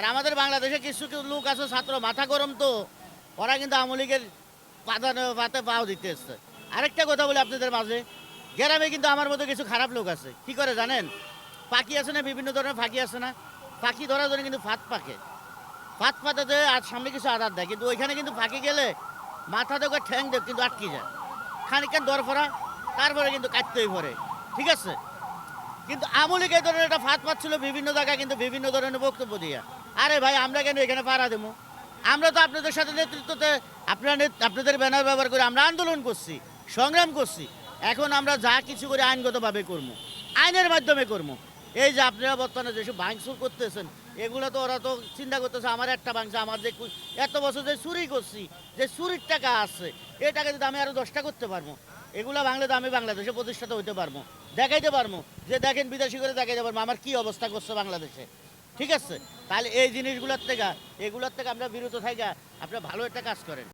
আর আমাদের বাংলাদেশে কিছু কিছু লোক আছে, ছাত্র, মাথা গরম তো। ওরা কিন্তু আওয়ামী লীগের পাতা পাও দিতে এসছে। আরেকটা কথা বলি আপনাদের মাঝে, গ্রামে কিন্তু আমার মতো কিছু খারাপ লোক আছে। কি করে জানেন? পাখি আছে না, বিভিন্ন ধরনের ফাঁকি আছে না। পাখি ধরার জন্য কিন্তু ফাঁদ পাকে। ফাঁদ পাতাতে আর সামনে কিছু আদার দেয়, কিন্তু ওইখানে কিন্তু ফাঁকি গেলে মাথা থেকে ঠ্যাং দেয় কিন্তু আটকে যায়। খানিকক্ষণ দর ফরা তারপরে কিন্তু কাটতেই পড়ে। ঠিক আছে? কিন্তু আমলিক এই ধরনের একটা ফাঁদ পাচ্ছিল, বিভিন্ন জায়গায় কিন্তু বিভিন্ন ধরনের বক্তব্য দিয়ে। আরে ভাই, আমরা কেন এখানে পাড়া দেবো? আমরা তো আপনাদের সাথে নেতৃত্বতে, আপনারা আপনাদের ব্যানার ব্যবহার করে আমরা আন্দোলন করছি, সংগ্রাম করছি। এখন আমরা যা কিছু করে আইনগতভাবে করব, আইনের মাধ্যমে করব। এই যে আপনারা বর্তমানে যেসব ভাঙচুর করতেছেন, এগুলো তো ওরা তো চিন্তা করতেছে, আমার একটা ভাঙছে আমার যে এত বছর যে চুরি করছি, যে চুরির টাকা আছে, এই টাকা যদি আমি আরও দশটা করতে পারব, এগুলা বাংলা তো আমি বাংলাদেশে প্রতিষ্ঠাতা হইতে পারব, দেখাইতে পারব। যে দেখেন বিদেশি করে দেখাইতে পারব, আমার কি অবস্থা করছে বাংলাদেশে? ঠিক আছে? তাহলে এই জিনিসগুলোর থেকে, এগুলোর থেকে আমরা বিরত থাকা আপনারা ভালো একটা কাজ করেন।